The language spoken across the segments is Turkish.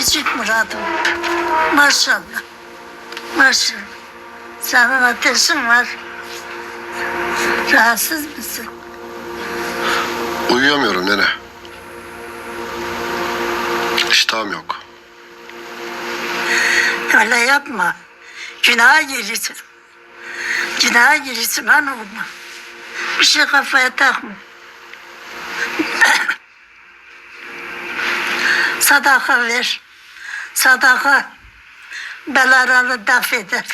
küçük muradım. Maşallah. Maşallah. Senin ateşin var. Rahatsız mısın? Uyuyamıyorum nene. İştahım yok. Öyle yapma. Günaha girirsin. Günaha girirsin hanım. Bir şey kafaya takma. sadaka ver. Sadaka belaları daf eder.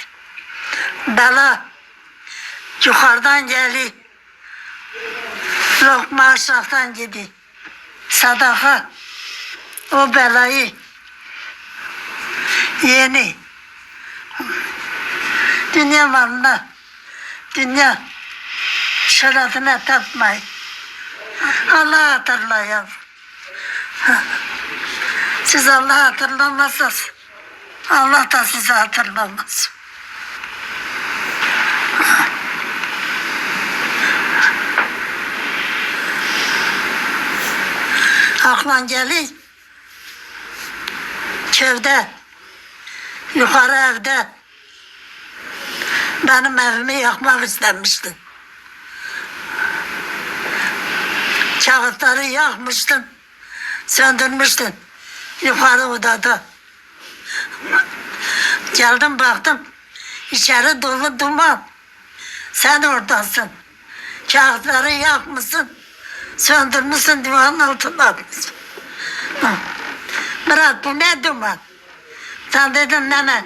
Bela yukarıdan geliyor. Lokma aşağıdan gidiyor. Sadaka o belayı yeni dünya malına dünya şerefine tapmayın. Allah hatırla yavrum. Siz Allah hatırlamazsanız Allah da sizi hatırlamaz. Aklın gelir. Köyde, yukarı evde benim evimi yakmak istemiştin. Kağıtları yakmıştın, söndürmüştün yukarı odada. Geldim baktım, içeri dolu duman. Sen oradasın. Kağıtları yakmışsın, söndürmüşsün divanın altına atmışsın. Murat bu ne duman? Sen dedin nene,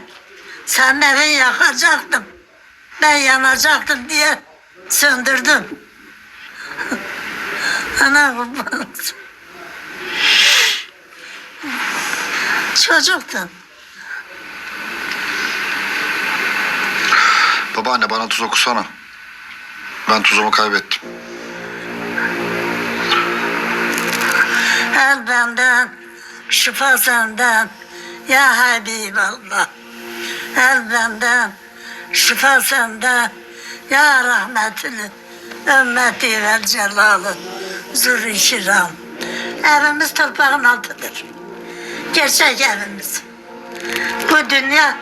sen evi yakacaktım. Ben yanacaktım diye söndürdüm. Ana kurban Çocuktun. Babaanne bana tuz okusana. Ben tuzumu kaybettim. El benden, şifa senden. Ya Habiballah. El benden, şifa senden. Ya rahmetli, ümmeti ve celalı. Zürri kiram. Evimiz torpağın altıdır. Evimiz. Bu dünya,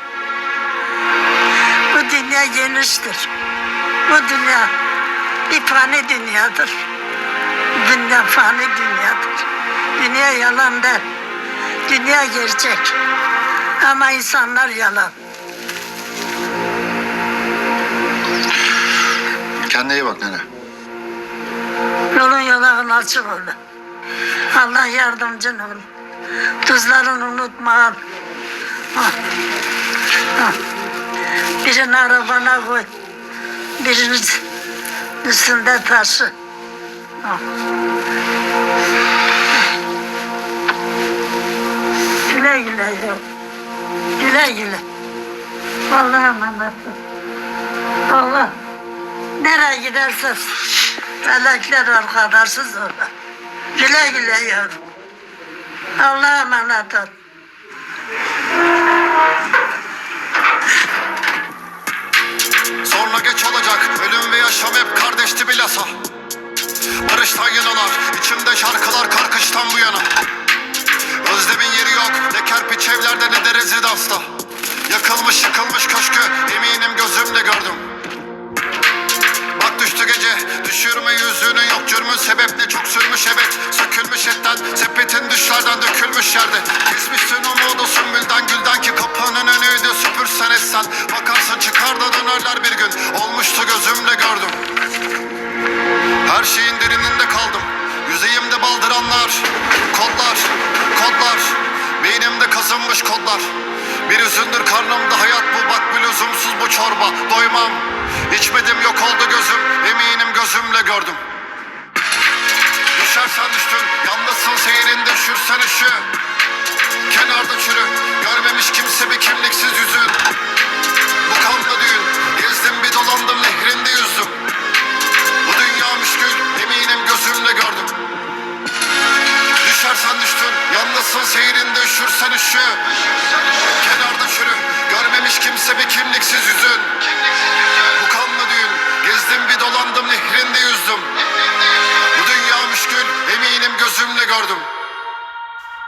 bu dünya geniştir. Bu dünya bir fani dünyadır. Dünya fani dünyadır. Dünya yalan der. Dünya gerçek. Ama insanlar yalan. Kendine iyi bak nene. Yolun yolağın açık ol. Allah yardımcın ol. Tuzlarını unutma. Birini arabana koy. Birini üstünde taşı. Güle güle yavrum. Güle güle. Allah'a emanet. Allah nereye gidersen melekler arkadaşsız orada. Güle güle yavrum. Allah'a emanet ol. Sonra geç olacak. Ölüm ve yaşam hep kardeşti bilhassa. Barıştan yanalar içimde şarkılar karkıştan bu yana. Özlemin yeri yok. Ne kerpiç evlerde ne de rezidansta Yakılmış yıkılmış köşkü eminim gözümle gördüm düşürme yüzüğünü yok cürmün sebep ne çok sürmüş evet. Sökülmüş etten sepetin düşlerden dökülmüş yerde. Kesmişsin umudu sümbülden gülden ki kapının önüydü süpürsen etsen. Bakarsın çıkar da dönerler bir gün. Olmuştu gözümle gördüm. Her şeyin derininde kaldım. Yüzeyimde baldıranlar Kodlar, kodlar. Beynimde kazınmış kodlar. Bir üzündür karnımda hayat bu Bak bir lüzumsuz bu çorba. Doymam. İçmedim yok oldu gözüm gözümle gördüm. Düşersen düştün Yalnızsın seyrinde üşürsen üşü Kenarda çürü Görmemiş kimse bir kimliksiz yüzün Bu kanlı düğün Gezdim bir dolandım nehrinde yüzdüm. Bu dünya müşkül eminim gözümle gördüm. Düşersen düştün Yalnızsın seyrinde üşürsen üşü Kenarda çürü Görmemiş kimse bir kimliksiz yüzün gördüm